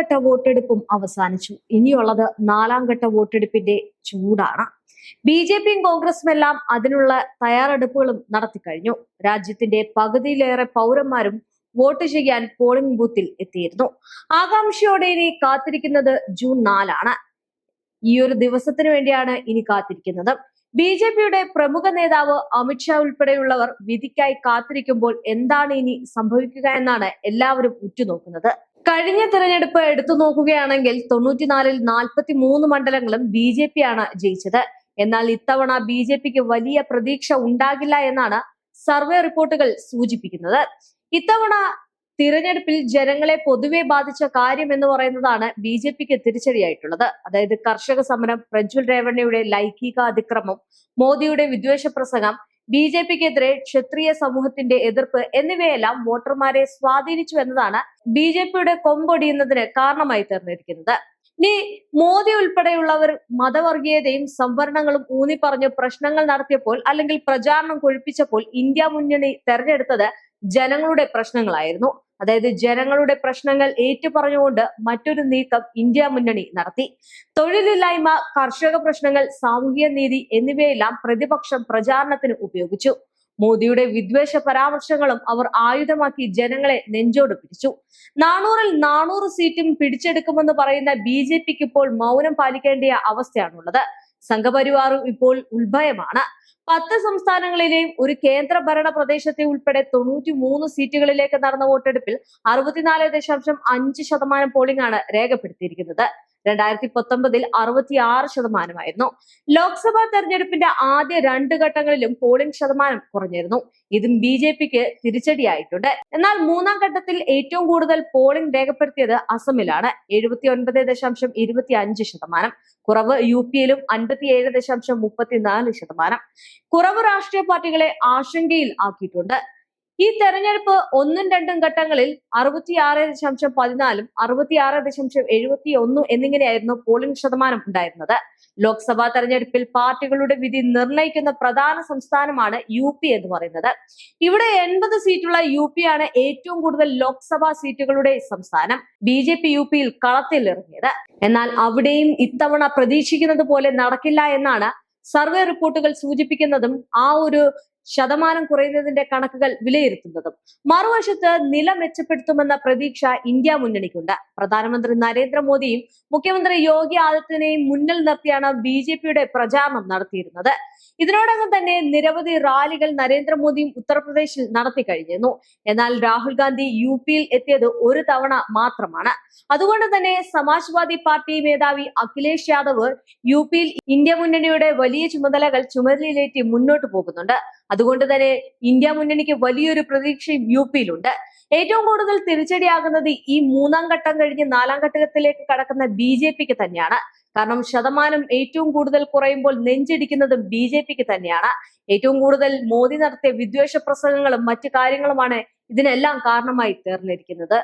ഘട്ട വോട്ടെടുപ്പും അവസാനിച്ചു. ഇനിയുള്ളത് നാലാം ഘട്ട വോട്ടെടുപ്പിന്റെ ചൂടാണ്. ബി ജെ പിയും കോൺഗ്രസും എല്ലാം അതിനുള്ള തയ്യാറെടുപ്പുകളും നടത്തിക്കഴിഞ്ഞു. രാജ്യത്തിന്റെ പകുതിയിലേറെ പൗരന്മാരും വോട്ട് ചെയ്യാൻ പോളിംഗ് ബൂത്തിൽ എത്തിയിരുന്നു. ആകാംക്ഷയോടെ ഇനി കാത്തിരിക്കുന്നത് ജൂൺ നാലാണ്. ഈ ഒരു ദിവസത്തിന് വേണ്ടിയാണ് ഇനി കാത്തിരിക്കുന്നത്. ബി ജെ പിയുടെ പ്രമുഖ നേതാവ് അമിത്ഷാ ഉൾപ്പെടെയുള്ളവർ വിധിക്കായി കാത്തിരിക്കുമ്പോൾ എന്താണ് ഇനി സംഭവിക്കുക എന്നാണ് എല്ലാവരും ഉറ്റുനോക്കുന്നത്. കഴിഞ്ഞ തെരഞ്ഞെടുപ്പ് എടുത്തു നോക്കുകയാണെങ്കിൽ തൊണ്ണൂറ്റിനാലിൽ നാൽപ്പത്തി മൂന്ന് മണ്ഡലങ്ങളും ബി ജെ പി ആണ് ജയിച്ചത്. എന്നാൽ ഇത്തവണ ബി ജെ പിക്ക് വലിയ പ്രതീക്ഷ ഉണ്ടാകില്ല എന്നാണ് സർവേ റിപ്പോർട്ടുകൾ സൂചിപ്പിക്കുന്നത്. ഇത്തവണ തിരഞ്ഞെടുപ്പിൽ ജനങ്ങളെ പൊതുവെ ബാധിച്ച കാര്യം എന്ന് പറയുന്നതാണ് ബി ജെ പിക്ക് തിരിച്ചടിയായിട്ടുള്ളത്. അതായത് കർഷക സമരം പ്രജ്വൽ രേവണ്ണയുടെ ലൈംഗിക അതിക്രമം മോദിയുടെ വിദ്വേഷ പ്രസംഗം ബി ജെ പിക്കെതിരെ ക്ഷത്രിയ സമൂഹത്തിന്റെ എതിർപ്പ് എന്നിവയെല്ലാം വോട്ടർമാരെ സ്വാധീനിച്ചു എന്നതാണ് ബി ജെ പിയുടെ കൊമ്പൊടിയുന്നതിന് കാരണമായി തീർന്നിരിക്കുന്നത്. ഇനി മോദി ഉൾപ്പെടെയുള്ളവർ മതവർഗീയതയും സംവരണങ്ങളും ഊന്നി പറഞ്ഞ് പ്രശ്നങ്ങൾ നടത്തിയപ്പോൾ അല്ലെങ്കിൽ പ്രചാരണം കൊഴിപ്പിച്ചപ്പോൾ ഇന്ത്യ മുന്നണി തെരഞ്ഞെടുത്തത് ജനങ്ങളുടെ പ്രശ്നങ്ങളായിരുന്നു. അതായത് ജനങ്ങളുടെ പ്രശ്നങ്ങൾ ഏറ്റുപറഞ്ഞുകൊണ്ട് മറ്റൊരു നീക്കം ഇന്ത്യ മുന്നണി നടത്തി. തൊഴിലില്ലായ്മ കർഷക പ്രശ്നങ്ങൾ സാമൂഹിക നീതി എന്നിവയെല്ലാം പ്രതിപക്ഷം പ്രചാരണത്തിന് ഉപയോഗിച്ചു. മോദിയുടെ വിദ്വേഷ പരാമർശങ്ങളും അവർ ആയുധമാക്കി ജനങ്ങളെ നെഞ്ചോട് പിടിച്ചു. നാനൂറിൽ നാനൂറ് സീറ്റും പിടിച്ചെടുക്കുമെന്ന് പറയുന്ന ബി ജെ പിക്ക് ഇപ്പോൾ മൗനം പാലിക്കേണ്ട അവസ്ഥയാണുള്ളത്. സംഘപരിവാറും ഇപ്പോൾ ഉത്ഭയമാണ്. പത്ത് സംസ്ഥാനങ്ങളിലെയും ഒരു കേന്ദ്ര ഭരണ പ്രദേശത്തെ ഉൾപ്പെടെ തൊണ്ണൂറ്റി മൂന്ന് സീറ്റുകളിലേക്ക് നടന്ന വോട്ടെടുപ്പിൽ അറുപത്തിനാല് ദശാംശം അഞ്ച് ശതമാനം പോളിംഗ് ആണ് രേഖപ്പെടുത്തിയിരിക്കുന്നത്. രണ്ടായിരത്തി പത്തൊമ്പതിൽ അറുപത്തി ആറ് ശതമാനമായിരുന്നു. ലോക്സഭാ തെരഞ്ഞെടുപ്പിന്റെ ആദ്യ രണ്ട് ഘട്ടങ്ങളിലും പോളിംഗ് ശതമാനം കുറഞ്ഞിരുന്നു. ഇതും ബി ജെ പിക്ക് തിരിച്ചടിയായിട്ടുണ്ട്. എന്നാൽ മൂന്നാം ഘട്ടത്തിൽ ഏറ്റവും കൂടുതൽ പോളിംഗ് രേഖപ്പെടുത്തിയത് അസമിലാണ്. എഴുപത്തി ഒൻപത് ദശാംശം ഇരുപത്തി അഞ്ച് ശതമാനം. കുറവ് യു പിയിലും അൻപത്തിയേഴ് ദശാംശം മുപ്പത്തിനാല് ശതമാനം. കുറവ് രാഷ്ട്രീയ പാർട്ടികളെ ആശങ്കയിൽ ആക്കിയിട്ടുണ്ട്. ഈ തെരഞ്ഞെടുപ്പ് ഒന്നും രണ്ടും ഘട്ടങ്ങളിൽ അറുപത്തിയാറ് ദശാംശം പതിനാലും അറുപത്തിയാറ് ദശാംശം എഴുപത്തി ഒന്നും എന്നിങ്ങനെയായിരുന്നു പോളിംഗ് ശതമാനം ഉണ്ടായിരുന്നത്. ലോക്സഭാ തെരഞ്ഞെടുപ്പിൽ പാർട്ടികളുടെ വിധി നിർണയിക്കുന്ന പ്രധാന സംസ്ഥാനമാണ് യു പി എന്ന് പറയുന്നത്. ഇവിടെ എൺപത് സീറ്റുള്ള യു പി ആണ് ഏറ്റവും കൂടുതൽ ലോക്സഭാ സീറ്റുകളുടെ സംസ്ഥാനം. ബി ജെ പി യു പിയിൽ കളത്തിലിറങ്ങിയത്. എന്നാൽ അവിടെയും ഇത്തവണ പ്രതീക്ഷിക്കുന്നത് പോലെ നടക്കില്ല എന്നാണ് സർവേ റിപ്പോർട്ടുകൾ സൂചിപ്പിക്കുന്നതും ആ ഒരു ശതമാനം കുറയുന്നതിന്റെ കണക്കുകൾ വിലയിരുത്തുന്നതും മറുവശത്ത് നില മെച്ചപ്പെടുത്തുമെന്ന പ്രതീക്ഷ ഇന്ത്യ മുന്നണിക്കുണ്ട്. പ്രധാനമന്ത്രി നരേന്ദ്രമോദിയും മുഖ്യമന്ത്രി യോഗി ആദിത്യനെയും മുന്നിൽ നിർത്തിയാണ് ബി പ്രചാരണം നടത്തിയിരുന്നത്. ഇതിനോടകം തന്നെ നിരവധി റാലികൾ നരേന്ദ്രമോദിയും ഉത്തർപ്രദേശിൽ നടത്തി കഴിഞ്ഞിരുന്നു. എന്നാൽ രാഹുൽ ഗാന്ധി യു പിയിൽ എത്തിയത് ഒരു തവണ മാത്രമാണ്. അതുകൊണ്ട് തന്നെ സമാജ്വാദി പാർട്ടി മേധാവി അഖിലേഷ് യാദവ് യു പിയിൽ ഇന്ത്യ മുന്നണിയുടെ വലിയ ചുമതലകൾ ചുമതലയിലേറ്റി മുന്നോട്ട് പോകുന്നുണ്ട്. അതുകൊണ്ട് തന്നെ ഇന്ത്യ മുന്നണിക്ക് വലിയൊരു പ്രതീക്ഷയും യു പിയിലുണ്ട് ഏറ്റവും കൂടുതൽ തിരിച്ചടിയാകുന്നത് ഈ മൂന്നാം ഘട്ടം കഴിഞ്ഞ് നാലാം ഘട്ടത്തിലേക്ക് കടക്കുന്ന ബി ജെ പിക്ക് തന്നെയാണ്. കാരണം ശതമാനം ഏറ്റവും കൂടുതൽ കുറയുമ്പോൾ നെഞ്ചിടിക്കുന്നതും ബി ജെ പിക്ക് തന്നെയാണ്. ഏറ്റവും കൂടുതൽ മോദി നടത്തിയ വിദ്വേഷ പ്രസംഗങ്ങളും മറ്റു കാര്യങ്ങളുമാണ് ഇതിനെല്ലാം കാരണമായി തീർന്നിരിക്കുന്നത്.